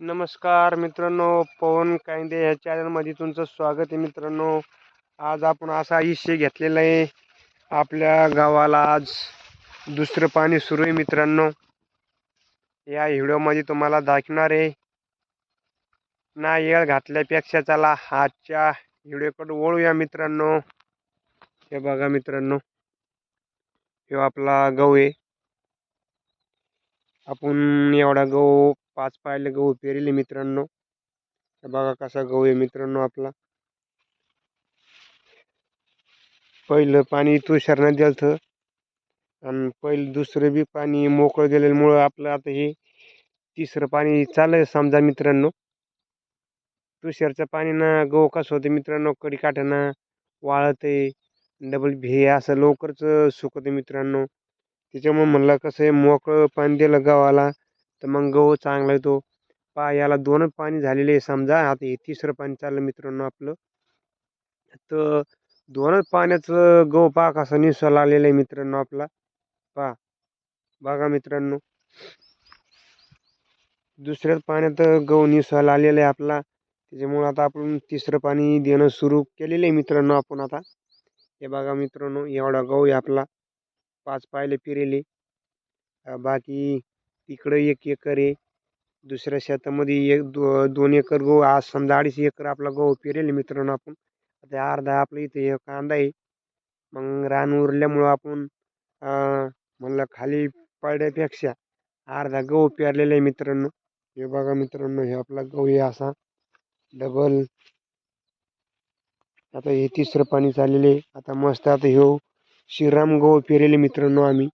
नमस्कार मित्रांनो पवन कायदे ह्या चॅनलमध्ये तुमचं स्वागत आहे मित्रांनो. आज आपण असा इश्य घेतलेला आहे. आपल्या गावाला आज दुसरं पाणी सुरू आहे मित्रांनो. या व्हिडिओमध्ये तुम्हाला दाखवणार आहे. ना येळ घातल्यापेक्षा चला आजच्या व्हिडिओकडे ओळूया मित्रांनो. हे बघा मित्रांनो. हे आपला गहू आहे. आपण एवढा गहू पाच पायले गहू पेरेले मित्रांनो. हे बघा कसा गहू आहे मित्रांनो आपला. पहिलं पाणी तुषारनं दिलं आणि पहिलं दुसरं बी पाणी मोकळं गेल्यामुळं आपलं आता हे तिसरं पाणी चाललं समजा मित्रांनो. तुषारच्या पाण्यानं गहू कसं होतं मित्रांनो? कडी काठानं वाळत डबल भे असं लवकरच सुकतं मित्रांनो. त्याच्यामुळं म्हणलं कसं आहे मोकळं पाणी दिलं गव्हाला. तर मग गहू चांगला येतो पा याला दोनच पाणी झालेले आहे समजा. आता हे तिसरं पाणी चाललं मित्रांनो आपलं. तर दोनच पाण्याचं गहू पा कसा निसवायला आलेलं आहे मित्रांनो आपला. पा बघा मित्रांनो. दुसऱ्याच पाण्यात गहू निसवायला आलेला आहे आपला. त्याच्यामुळं आता आपण तिसरं पाणी देणं सुरू केलेलं आहे मित्रांनो आपण आता. हे बघा मित्रांनो एवढा गहू आहे आपला. पाच पायले फिरेले. बाकी तिकडं एक एकर आहे. दुसऱ्या शेतामध्ये एक दो दोन एकर गहू आज समजा अडीच एकर आपला गहू पेरेल मित्रांनो आपण. आता अर्धा आपलं इथे एक कांदा आहे. मग रान उरल्यामुळं आपण म्हणलं खाली पडण्यापेक्षा अर्धा गहू पेरलेला आहे मित्रांनो. हे बघा मित्रांनो हे आपला गहू आहे असा. डबल. आता हे तिसरं पाणी चाललेलं आहे. आता मस्त आता ह्यो श्रीराम गहू पेरेले मित्रांनो आम्ही.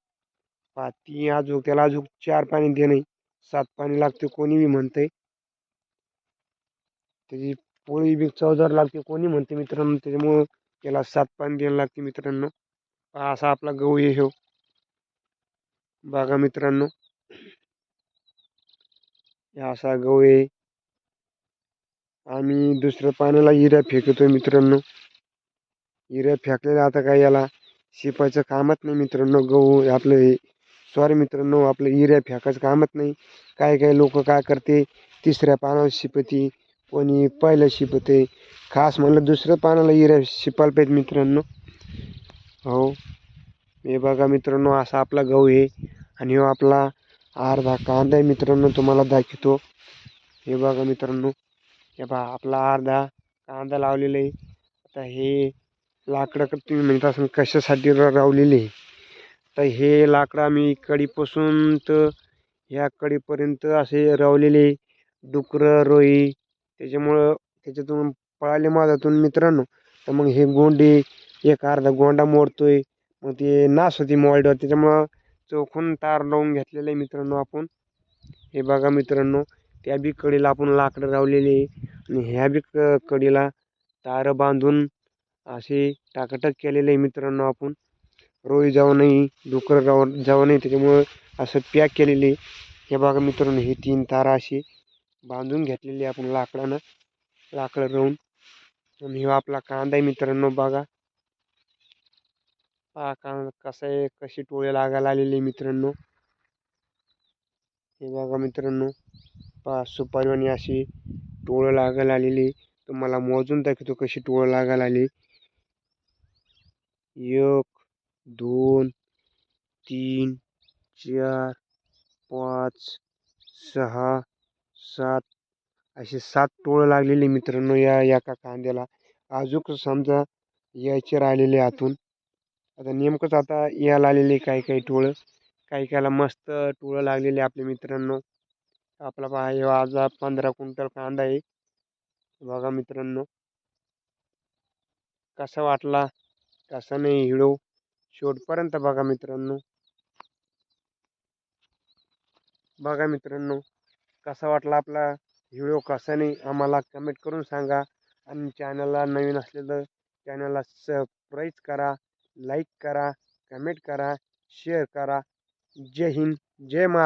पाती ती अजून त्याला अजून चार पाणी देणे सात पाणी लागते कोणी बी म्हणते त्याची पोळी बी चौदार लागते कोणी म्हणते मित्रांनो त्याच्यामुळं त्याला सात पाणी द्यायला लागते मित्रांनो. असा आपला गहू आहे हो बघा मित्रांनो. असा गहू आहे. आम्ही दुसऱ्या पाण्याला हिऱ्या फेकतोय मित्रांनो. हिऱ्या फेकलेल्या आता काय याला शिपायचं कामच नाही मित्रांनो गहू आपलं हे. सॉरी मित्रांनो आपलं हिऱ्या फेकायचं कामच नाही. काय काय लोक काय करते तिसऱ्या पानावर शिपती कोणी पहिलं शिपते. खास म्हणलं दुसऱ्या पानाला हिऱ्या शिपायला पाहिजे मित्रांनो. हो. हे बघा मित्रांनो असा आपला गहू आहे. आणि हो आपला अर्धा कांदा आहे मित्रांनो तुम्हाला दाखवतो. हे बघा मित्रांनो. हे बा आपला अर्धा कांदा लावलेला आहे. आता हे लाकडं तुम्ही म्हणत असाल कशासाठी रावलेले आहे? तर हे लाकडं आम्ही कडीपासून तर ह्या कडीपर्यंत असे रावलेले डुकरं रोई त्याच्यामुळं त्याच्यातून पळाले माझ्यातून मित्रांनो. तर मग हे गोंडे एक अर्धा गोंडा मोडतो आहे मग ते नास होती मॉल्डवर त्याच्यामुळं चोखून तार लावून घेतलेलं आहे मित्रांनो आपण. हे बघा मित्रांनो त्या बी कडीला आपण लाकडं लावलेली आहे आणि ह्या बी क कडीला तारं बांधून असे टाकाटक केलेलं आहे मित्रांनो आपण. रोई जाऊ नाही डुकर जाऊ जाऊ नाही त्याच्यामुळं असं पॅक केलेले हे बघा मित्रांनो हे तीन तारा अशी बांधून घेतलेली आपण लाकडानं. लाकडं राहून. आणि हे आपला कांदा आहे मित्रांनो बघा. हा कांदा कसा आहे कशी टोळे लागायला आलेली मित्रांनो. हे बघा मित्रांनो पा सुपारीवाणी अशी टोळं लागायला आलेली तुम्हाला मोजून दाखवतो कशी टोळं लागायला आली एक दोन तीन चार पाच सहा सात. असे सात टोळं लागलेले मित्रांनो या एका कांद्याला. अजून समजा यायचे राहिलेले आतून. आता नेमकंच आता यायला आलेले काही काही टोळं. काही काहीला मस्त टोळं लागलेले आपले मित्रांनो. आपला पहा आज पंधरा क्विंटल कांदा आहे. बघा मित्रांनो. कसा वाटला कसा नाही हिडो शेवटपर्यंत बघा मित्रांनो. बघा मित्रांनो कसा वाटला आपला व्हिडिओ कसा नाही आम्हाला कमेंट करून सांगा. आणि चॅनलला नवीन असलेलं चॅनलला सबस्क्राईब करा लाईक करा कमेंट करा शेअर करा. जय हिंद जय मा